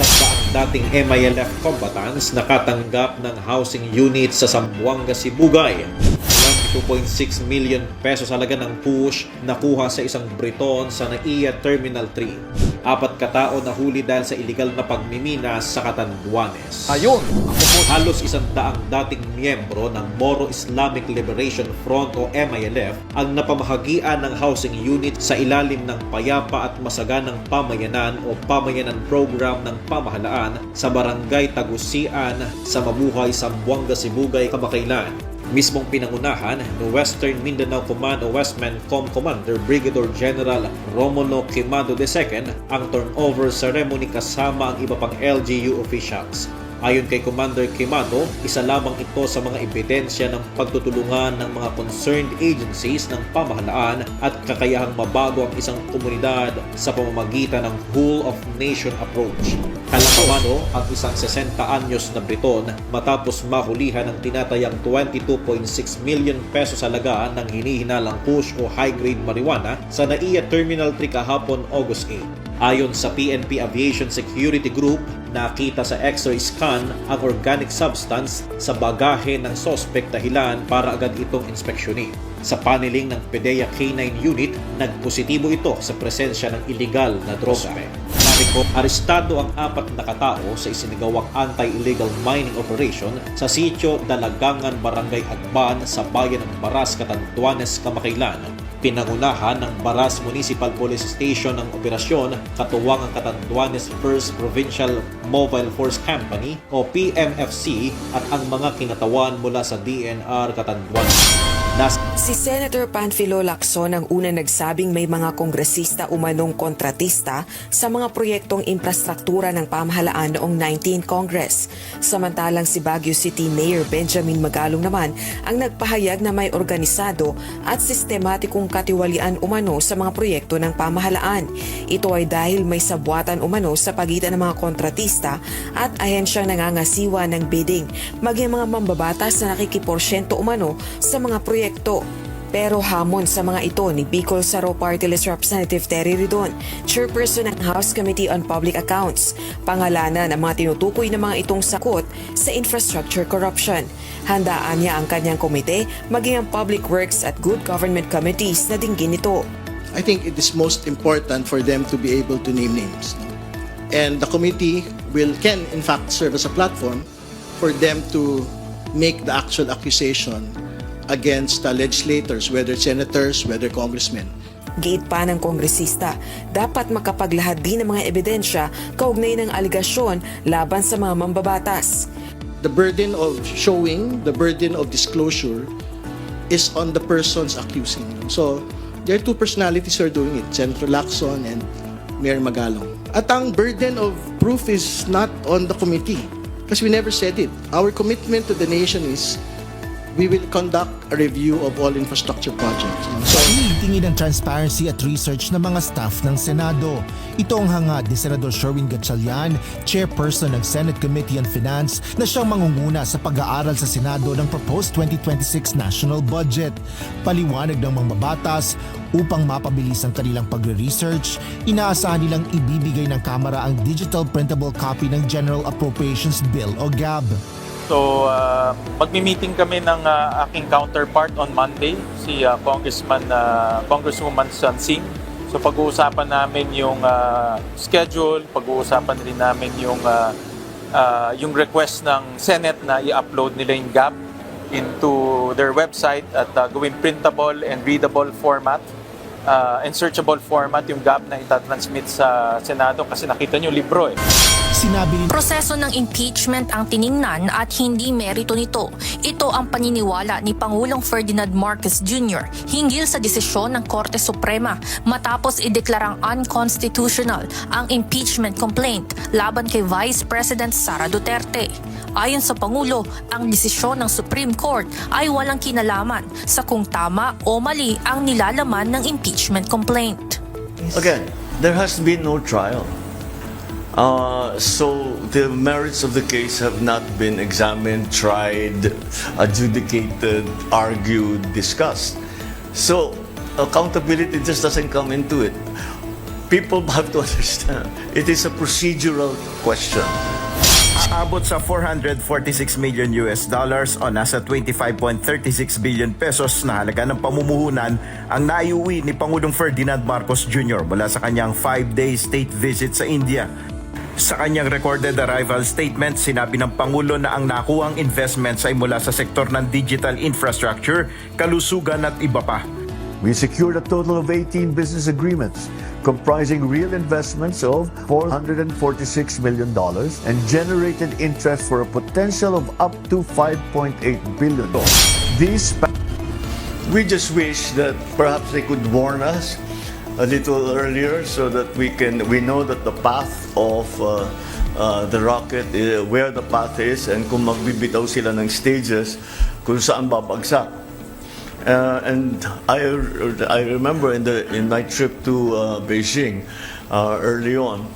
Isang daang dating MILF combatants nakatanggap ng housing unit sa Zamboanga, Sibugay. 22.6 million pesos halaga ng push nakuha sa isang Briton sa NAIA Terminal 3. Apat katao na huli dahil sa illegal na pagmiminas sa Catanduanes. Ayun, Halos isang daang dating miyembro ng Moro Islamic Liberation Front o MILF ang napamahagian ng housing unit sa ilalim ng payapa at masaganang pamayanan o pamayanan program ng pamahalaan sa barangay Tagusian sa Mabuhay, Sambuanga, Sibugay, Kamakailan. Mismong pinangunahan ni Western Mindanao Command o Westmancom Commander Brigadier General Romulo Quimado II ang turnover ceremony kasama ang iba pang LGU officials. Ayon kay Commander Quimado, isa lamang ito sa mga ebidensya ng pagtutulungan ng mga concerned agencies ng pamahalaan at kakayahang mabago ang isang komunidad sa pamamagitan ng whole of nation approach. Kalangkamano ang isang 60 anyos na Briton matapos mahulihan ng tinatayang 22.6 million pesos halaga ng hinihinalang push o high-grade marijuana sa NAIA Terminal 3 kahapon August 8. Ayon sa PNP Aviation Security Group, nakita sa x-ray scan ang organic substance sa bagahe ng sospek dahilan para agad itong inspeksyonin. Sa paneling ng PDEA K9 unit, nagpositibo ito sa presensya ng illegal na droga. Ko, arestado ang apat na katao sa isinagawang anti-illegal mining operation sa sitio Dalagangan, Barangay Agban sa bayan ng Baras, Catanduanes, Kamakailan. Pinangunahan ng Baras Municipal Police Station ng operasyon katuwang ang Catanduanes First Provincial Mobile Force Company o PMFC at ang mga kinatawan mula sa DNR Catanduanes. Nas Si Senator Panfilo Lacson ang una nagsabing may mga kongresista umanong kontratista sa mga proyektong infrastruktura ng pamahalaan noong 19 Congress. Samantalang si Baguio City Mayor Benjamin Magalong naman ang nagpahayag na may organisado at sistematikong katiwalian umano sa mga proyekto ng pamahalaan. Ito ay dahil may sabwatan umano sa pagitan ng mga kontratista at ahensyang nangangasiwa ng bidding, maging mga mambabatas na nakikiporsyento umano sa mga proyekto. Pero hamon sa mga ito ni Bicol Saro Party List Representative Terry Ridon, chairperson ng House Committee on Public Accounts, pangalanan ng mga tinutukoy na mga itong sakot sa infrastructure corruption. Handaan niya ang kanyang komite, maging ang Public Works at Good Government Committees na dinggin ito. I think it is most important for them to be able to name names. And the committee will can in fact serve as a platform for them to make the actual accusation against the legislators, whether senators, whether congressmen. Giit pa ng kongresista, dapat makapaglahad din ng mga ebidensya kaugnay ng aligasyon laban sa mga mambabatas. The burden of showing, the burden of disclosure is on the persons accusing. So, there are two personalities who are doing it, Senator Lacson and Mayor Magalong. At ang burden of proof is not on the committee because we never said it. Our commitment to the nation is we will conduct a review of all infrastructure projects. So, Initingin ng transparency at research ng mga staff ng Senado. Ito ang hangad ni Senador Sherwin Gatchalian, chairperson ng Senate Committee on Finance na siyang mangunguna sa pag-aaral sa Senado ng proposed 2026 national budget. Paliwanag ng mga mabatas upang mapabilis ang kanilang pagre-research, inaasahan nilang ibibigay ng Kamara ang digital printable copy ng General Appropriations Bill o GAB. So, uh, magmi-meeting kami ng uh, aking counterpart on Monday, si uh, Congressman uh, Congresswoman Sansing. So, pag-uusapan namin yung uh, schedule, pag-uusapan rin namin yung uh, uh, yung request ng Senate na i-upload nila yung GAP into their website at uh, gawin printable and readable format uh, and searchable format yung GAP na itatransmit sa Senado kasi nakita nyo libro eh. Sinabi ni Proseso ng impeachment ang tiningnan at hindi merito nito. Ito ang paniniwala ni Pangulong Ferdinand Marcos Jr. hinggil sa desisyon ng Korte Suprema matapos ideklarang unconstitutional ang impeachment complaint laban kay Vice President Sara Duterte. Ayon sa Pangulo, ang desisyon ng Supreme Court ay walang kinalaman sa kung tama o mali ang nilalaman ng impeachment complaint. Again, there has been no trial. Uh, so the merits of the case have not been examined, tried, adjudicated, argued, discussed. So accountability just doesn't come into it. people have to understand it is a procedural question. Aabot sa 446 million US dollars o nasa 25.36 billion pesos na halaga ng pamumuhunan ang naiuwi ni Pangulong Ferdinand Marcos Jr. mula sa kanyang 5-day state visit sa India. Sa kanyang recorded arrival statement, sinabi ng Pangulo na ang nakuhang investments ay mula sa sektor ng digital infrastructure, kalusugan at iba pa. We secured a total of 18 business agreements comprising real investments of $446 million and generated interest for a potential of up to $5.8 billion. These We just wish that perhaps they could warn us a little earlier so that we can we know that the path of uh, uh, the rocket uh, where the path is and kung magbibitaw sila ng stages kung saan babagsak. Uh, and I I remember in the in my trip to uh, Beijing uh, early on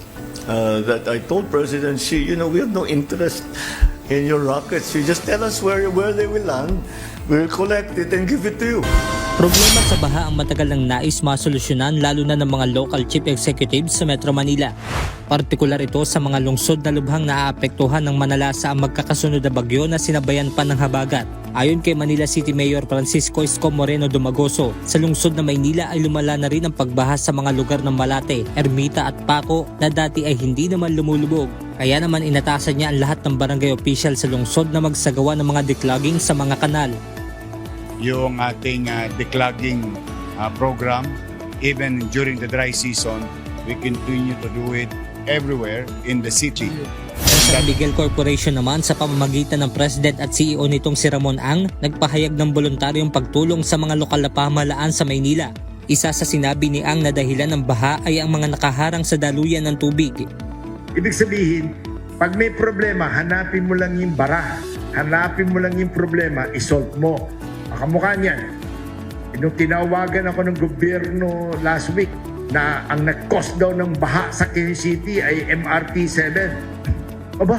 uh, that I told President Xi, you know, we have no interest in your rockets. You just tell us where where they will land. We'll collect it and give it to you. Problema sa baha ang matagal nang nais masolusyonan lalo na ng mga local chief executives sa Metro Manila. Partikular ito sa mga lungsod na lubhang naaapektuhan ng manalasa ang magkakasunod na bagyo na sinabayan pa ng habagat. Ayon kay Manila City Mayor Francisco Esco Moreno Dumagoso, sa lungsod na Maynila ay lumala na rin ang pagbaha sa mga lugar ng Malate, Ermita at Paco na dati ay hindi naman lumulubog. Kaya naman inatasan niya ang lahat ng barangay official sa lungsod na magsagawa ng mga declogging sa mga kanal. Yung ating uh, declogging uh, program. Even during the dry season, we continue to do it everywhere in the city. Sa San Miguel Corporation naman sa pamamagitan ng President at CEO nitong si Ramon Ang, nagpahayag ng voluntaryong pagtulong sa mga lokal na pamahalaan sa Maynila. Isa sa sinabi ni Ang na dahilan ng baha ay ang mga nakaharang sa daluyan ng tubig. Ibig sabihin, pag may problema, hanapin mo lang yung bara. Hanapin mo lang yung problema, isolve mo. Makamukha niyan. Nung tinawagan ako ng gobyerno last week na ang nag-cost daw ng baha sa Quezon City ay MRT 7. Aba,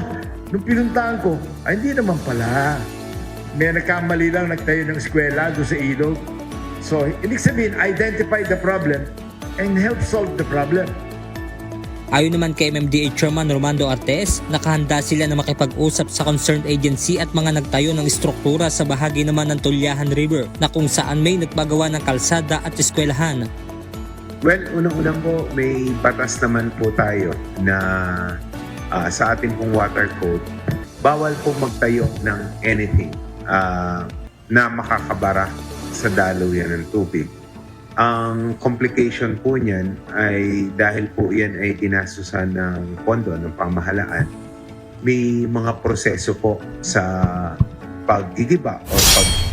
nung pinuntahan ko, ay hindi naman pala. May nagkamali lang nagtayo ng eskwela doon sa ilog. So, ibig sabihin, identify the problem and help solve the problem. Ayon naman kay MMDA Chairman Romando Artes, nakahanda sila na makipag-usap sa concerned agency at mga nagtayo ng istruktura sa bahagi naman ng Tulyahan River na kung saan may nagpagawa ng kalsada at eskwelahan. Well, unang-unang po, may batas naman po tayo na ah, sa ating pong water code, bawal po magtayo ng anything ah, na makakabara sa daluyan ng tubig. Ang complication po niyan ay dahil po yan ay dinasusan ng pondo ng pamahalaan, may mga proseso po sa paggigiba o pag